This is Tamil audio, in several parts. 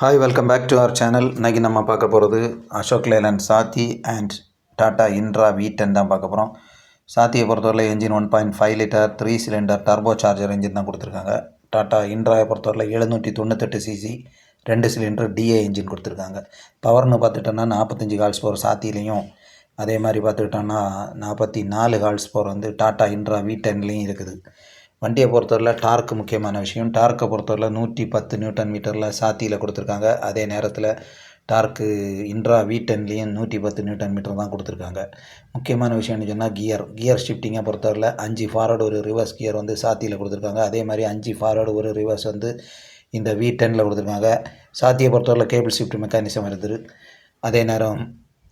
Hi welcome back to our channel இன்றைக்கி நம்ம பார்க்க போகிறது Ashok Leyland Saathi and Tata Intra V ten தான் பார்க்க போகிறோம் சாத்தியை பொறுத்தவரை engine one point five litre three cylinder turbo charger engine தான் கொடுத்துருக்காங்க. டாட்டா இன்ட்ராயை பொறுத்தவரை எழுநூற்றி தொண்ணூத்தெட்டு சிசி ரெண்டு சிலிண்டர் டிஏ என்ஜின் கொடுத்துருக்காங்க. பவர்னு பார்த்துட்டோன்னா நாற்பத்தஞ்சு கால்ஸ் போகிற சாத்திலையும் அதே மாதிரி பார்த்துக்கிட்டோன்னா நாற்பத்தி நாலு கால்ஸ் போகிற வந்து டாட்டா இன்ட்ரா வி டென்லேயும் இருக்குது. வண்டியை பொறுத்தவரையில் டார்க் முக்கியமான விஷயம். டார்க்கை பொறுத்தவரையில் நூற்றி பத்து நியூட்டன் மீட்டரில் சாத்தியில் கொடுத்துருக்காங்க. அதே நேரத்தில் டார்க்கு இன்ட்ரா வீட்டன்லேயும் நூற்றி பத்து நியூட்டன் மீட்டர் தான் கொடுத்துருக்காங்க. முக்கியமான விஷயம்னு சொன்னால் கியர் கியர் ஷிஃப்டிங்கை பொறுத்தவரையில் அஞ்சு ஃபார்வர்டு ஒரு ரிவர்ஸ் கியர் வந்து சாத்தியில் கொடுத்துருக்காங்க. அதே மாதிரி அஞ்சு ஃபார்வர்டு ஒரு ரிவர்ஸ் வந்து இந்த வீ டெனில் கொடுத்துருக்காங்க. சாத்தியை பொறுத்தவரையில் கேபிள் ஷிஃப்ட் மெக்கானிசம் இருக்குது. அதே நேரம்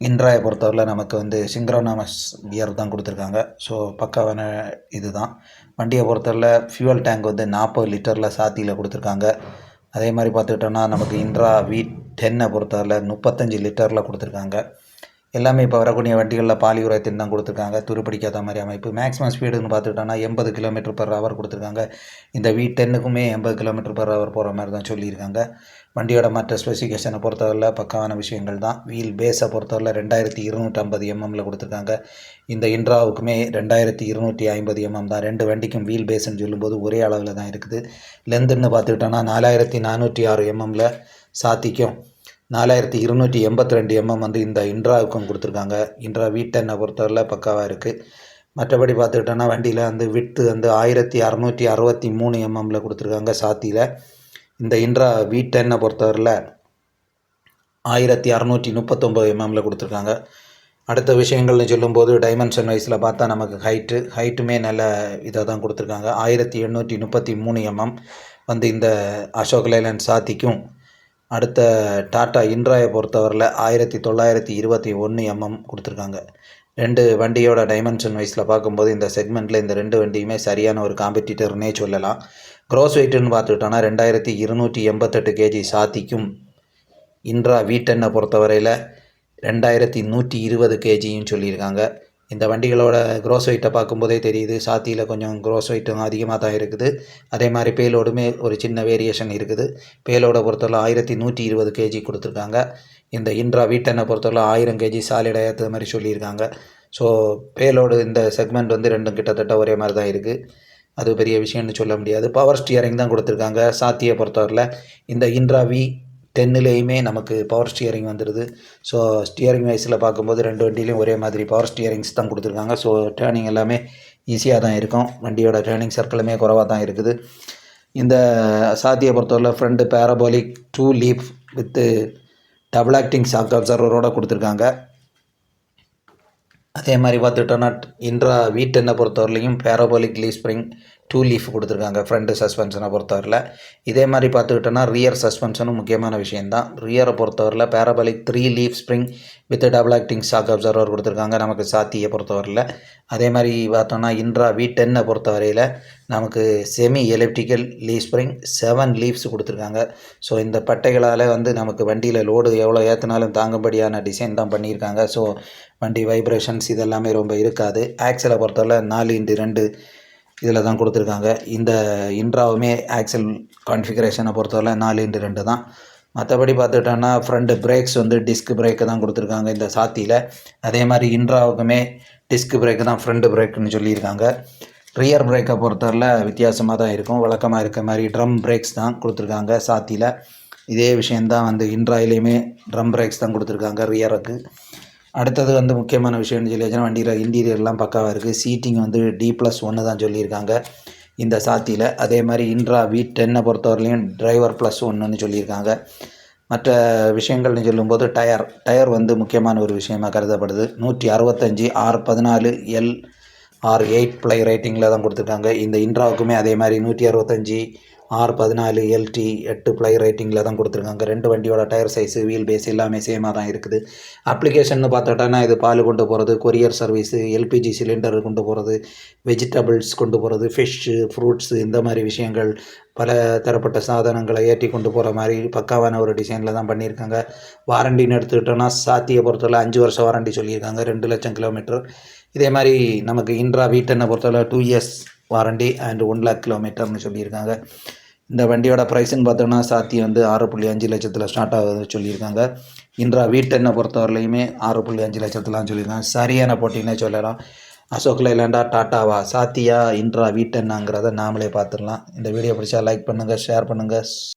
இன்ட்ராயை பொறுத்தவரையில் நமக்கு வந்து சிங்க்ரோனாமஸ் கியர் தான் கொடுத்துருக்காங்க. ஸோ பக்காவான இது தான் வண்டியை பொறுத்தவரையில் ஃபியூவல் டேங்க் வந்து நாற்பது லிட்டரில் சாத்தியில் கொடுத்துருக்காங்க. அதே மாதிரி பார்த்துக்கிட்டோன்னா நமக்கு இன்ட்ரா வி டென்னை பொறுத்தவரையில் முப்பத்தஞ்சு லிட்டரில் கொடுத்துருக்காங்க. எல்லாமே இப்போ வரக்கூடிய வண்டிகளில் பாலியுரத்தின் தான் கொடுத்துருக்காங்க. துருப்பிடிக்காத மாதிரி அமைப்பு. மேக்ஸிமம் ஸ்பீடுன்னு பார்த்துக்கிட்டோன்னா எண்பது கிலோமீட்டர் பர் ஹவர் கொடுத்துருக்காங்க. இந்த வி டென்னுக்குமே எண்பது கிலோமீட்டர் பர் ஹவர் போகிற மாதிரி தான் சொல்லியிருக்காங்க. வண்டியோட மற்ற ஸ்பெசிஃபிகேஷனை பொறுத்தவரையில் பக்கமான விஷயங்கள் தான். வீல் பேஸை பொறுத்தவரையில் ரெண்டாயிரத்தி இருநூற்றம்பது எம்எம்மில் கொடுத்துருக்காங்க. இந்த இன்ட்ராவுக்குமே ரெண்டாயிரத்தி இருநூற்றி ஐம்பது எம்எம் தான். ரெண்டு வண்டிக்கும் வீல் பேஸ்ன்னு சொல்லும்போது ஒரே அளவில் தான் இருக்குது. லென்த்துன்னு பார்த்துக்கிட்டோன்னா நாலாயிரத்தி நானூற்றி ஆறு எம்எம்மில் சாத்திக்கும். நாலாயிரத்தி இருநூற்றி எண்பத்தி ரெண்டு எம்எம் வந்து இந்த இன்ட்ராவுக்கும் கொடுத்துருக்காங்க. இன்ட்ரா வி டென்னை பொறுத்தவரையில் பக்காவாக இருக்குது மற்றபடி பார்த்துக்கிட்டோன்னா வண்டியில் வந்து விட்டு வந்து ஆயிரத்தி அறநூற்றி அறுபத்தி மூணு எம்எம்மில் கொடுத்துருக்காங்க சாத்தியில். இந்த இன்ட்ரா வி டென்னை பொறுத்தவரையில் ஆயிரத்தி அறநூற்றி முப்பத்தொம்பது எம்எம்மில் கொடுத்துருக்காங்க. அடுத்த விஷயங்கள்னு சொல்லும்போது டைமென்ஷன் வைஸில் பார்த்தா நமக்கு ஹைட்டு ஹைட்டுமே நல்ல இதாக தான் கொடுத்துருக்காங்க. ஆயிரத்தி எண்ணூற்றி முப்பத்தி மூணு எம்எம் வந்து இந்த அசோக் லைலண்ட் சாத்திக்கும். அடுத்த டாட்டா இன்ட்ராயை பொறுத்தவரையில் ஆயிரத்தி தொள்ளாயிரத்தி இருபத்தி ஒன்று எம்எம் கொடுத்துருக்காங்க. ரெண்டு வண்டியோட டைமென்ஷன் வைஸில் பார்க்கும்போது இந்த செக்மெண்ட்டில் இந்த ரெண்டு வண்டியுமே சரியான ஒரு காம்படிட்டர்னே சொல்லலாம். க்ரோஸ் வெயிட்டுன்னு பார்த்துக்கிட்டோன்னா ரெண்டாயிரத்தி இருநூற்றி எண்பத்தெட்டு கேஜி சாத்திக்கும் இன்ட்ரா வீட்டெண்ணை பொறுத்தவரையில் ரெண்டாயிரத்தி நூற்றி இருபது கேஜியும் சொல்லியிருக்காங்க. இந்த வண்டிகளோட க்ரோஸ் வெயிட்டை பார்க்கும்போதே தெரியுது சாத்தியில் கொஞ்சம் க்ரோஸ் வெயிட்டும் அதிகமாக தான் இருக்குது. அதே மாதிரி பேலோடுமே ஒரு சின்ன வேரியேஷன் இருக்குது. பேலோட பொறுத்தவரை ஆயிரத்தி நூற்றி இருபது கேஜி கொடுத்துருக்காங்க. இந்த இன்ட்ரா வீட்டனை பொறுத்தவரை ஆயிரம் கேஜி சாலிட் ஏற்ற மாதிரி சொல்லியிருக்காங்க. ஸோ பேலோடு இந்த செக்மெண்ட் வந்து ரெண்டும் கிட்டத்தட்ட ஒரே மாதிரி தான் இருக்குது அது பெரிய விஷயம்னு சொல்ல முடியாது. பவர் ஸ்டியரிங் தான் கொடுத்துருக்காங்க. சாத்தியை பொறுத்தவரையில் இந்த இன்ட்ரா வி டென்னுலேயுமே நமக்கு பவர் ஸ்டியரிங் வந்துடுது ஸோ ஸ்டியரிங் வயசில் பார்க்கும்போது ரெண்டு வண்டியிலையும் ஒரே மாதிரி பவர் ஸ்டியரிங்ஸ் தான் கொடுத்துருக்காங்க. ஸோ டேர்னிங் எல்லாமே ஈஸியாக தான் இருக்கும். வண்டியோட டேர்னிங் சர்க்கிளுமே குறவாக தான் இருக்குது. இந்த சாத்தியை பொறுத்தவரையில் front parabolic two leaf with double acting shock அப்சர்வரோடு கொடுத்துருக்காங்க. அதே மாதிரி பார்த்துட்டோன்னா இன்ட்ரா வீட்டெண்ணை பொறுத்தவரையிலையும் parabolic leaf spring two leaf கொடுத்துருக்காங்க. ஃப்ரண்ட்டு சஸ்பென்ஷனை பொறுத்தவரையில். இதே மாதிரி பார்த்துக்கிட்டோன்னா ரியர் சஸ்பென்ஷனும் முக்கியமான விஷயந்தான் ரியரை பொறுத்தவரையில் parabolic three leaf spring with double acting shock absorber கொடுத்துருக்காங்க நமக்கு சாத்தியை பொறுத்தவரையில். அதே மாதிரி பார்த்தோன்னா இன்ட்ரா வி டென்னை பொறுத்தவரையில் நமக்கு semi electrical leaf spring seven leaves கொடுத்துருக்காங்க. ஸோ இந்த பட்டைகளால் வந்து நமக்கு வண்டியில் லோடு எவ்வளோ ஏற்றினாலும் தாங்கும்படியான டிசைன் தான் பண்ணியிருக்காங்க. ஸோ வண்டி வைப்ரேஷன்ஸ் இதெல்லாமே ரொம்ப இருக்காது. ஆக்சலை பொறுத்தவரை நாலு இன்ட்டு ரெண்டு இதில் தான் கொடுத்துருக்காங்க. இந்த இன்ட்ராவுமே ஆக்சல் கான்ஃபிகரேஷனை பொறுத்தவரை நாலு இன்ட்டு ரெண்டு தான். மற்றபடி பார்த்துட்டோன்னா ஃப்ரண்ட் பிரேக்ஸ் வந்து டிஸ்க் பிரேக்கு தான் கொடுத்துருக்காங்க இந்த சாத்தியில். அதே மாதிரி இன்ட்ராவுக்குமே டிஸ்க் பிரேக்கு தான் ஃப்ரண்ட் பிரேக்குன்னு சொல்லியிருக்காங்க. ரியர் பிரேக்கை பொறுத்தவரையில் வித்தியாசமாக தான் இருக்கும். வழக்கமாக இருக்க மாதிரி ட்ரம் பிரேக்ஸ் தான் கொடுத்துருக்காங்க சாத்தியில். இதே விஷயந்தான் வந்து இன்ட்ராயிலையுமே ட்ரம் பிரேக்ஸ் தான் கொடுத்துருக்காங்க ரியருக்கு அடுத்தது வந்து முக்கியமான விஷயம்னு சொல்லி வச்சுன்னா வண்டியில் இன்டீரியர்லாம் பக்காவாக இருக்குது சீட்டிங் வந்து டி ப்ளஸ் ஒன்று தான் சொல்லியிருக்காங்க இந்த சாத்தியில். அதே மாதிரி இன்ட்ரா வி டென்னை பொறுத்தவரையிலையும் டிரைவர் ப்ளஸ் ஒன்றுன்னு சொல்லியிருக்காங்க. மற்ற விஷயங்கள்னு சொல்லும்போது டயர் டயர் வந்து முக்கியமான ஒரு விஷயமாக கருதப்படுது. நூற்றி அறுபத்தஞ்சி ஆர் பதினாலு எல் ஆர் எயிட் ப்ளை ரேட்டிங்கில் தான் கொடுத்துருக்காங்க. இந்த இன்ட்ராவுக்குமே அதே மாதிரி நூற்றி அறுபத்தஞ்சி ஆர் பதினாலு எல்டி எட்டு ப்ளை ரேட்டிங்கில் தான் கொடுத்துருக்காங்க. ரெண்டு வண்டியோட டயர் சைஸு வீல் பேஸ் எல்லாமே சேமாக தான் இருக்குது. அப்ளிகேஷன் பார்த்துட்டோன்னா இது பால் கொண்டு போகிறது கொரியர் சர்வீஸு எல்பிஜி சிலிண்டர் கொண்டு போகிறது வெஜிடபிள்ஸ் கொண்டு போகிறது ஃபிஷ்ஷு ஃப்ரூட்ஸு இந்த மாதிரி விஷயங்கள் பல தரப்பட்ட சாதனங்களை ஏற்றி கொண்டு போகிற மாதிரி பக்காவான ஒரு டிசைனில் தான் பண்ணியிருக்காங்க. வாரண்டின்னு எடுத்துக்கிட்டோன்னா சாத்தியை பொறுத்தவரை அஞ்சு வருஷம் வாரண்டி சொல்லியிருக்காங்க. ரெண்டு லட்சம் கிலோமீட்டர் இதே மாதிரி நமக்கு இன்ட்ரா வீட்டனை பொறுத்தவரை two years warranty and one lakh கிலோமீட்டர்னு சொல்லியிருக்காங்க. இந்த வண்டியோட ப்ரைஸ்ன்னு பார்த்தோம்னா சாத்தி வந்து ஆறு புள்ளி அஞ்சு லட்சத்தில் ஸ்டார்ட் ஆகுதுன்னு சொல்லியிருக்காங்க. இன்றா வீட்டெண்ணை பொறுத்தவரையிலையுமே ஆறு புள்ளி அஞ்சு லட்சத்துலாம் சொல்லியிருக்காங்க. சரியான போட்டின்னே சொல்லலாம். அசோக் லைலாண்டா டாட்டாவா? சாத்தியா இன்றா வீட்டென்னாங்கிறத நாமளே பார்த்துடலாம். இந்த வீடியோ பிடிச்சா லைக் பண்ணுங்கள் ஷேர் பண்ணுங்கள்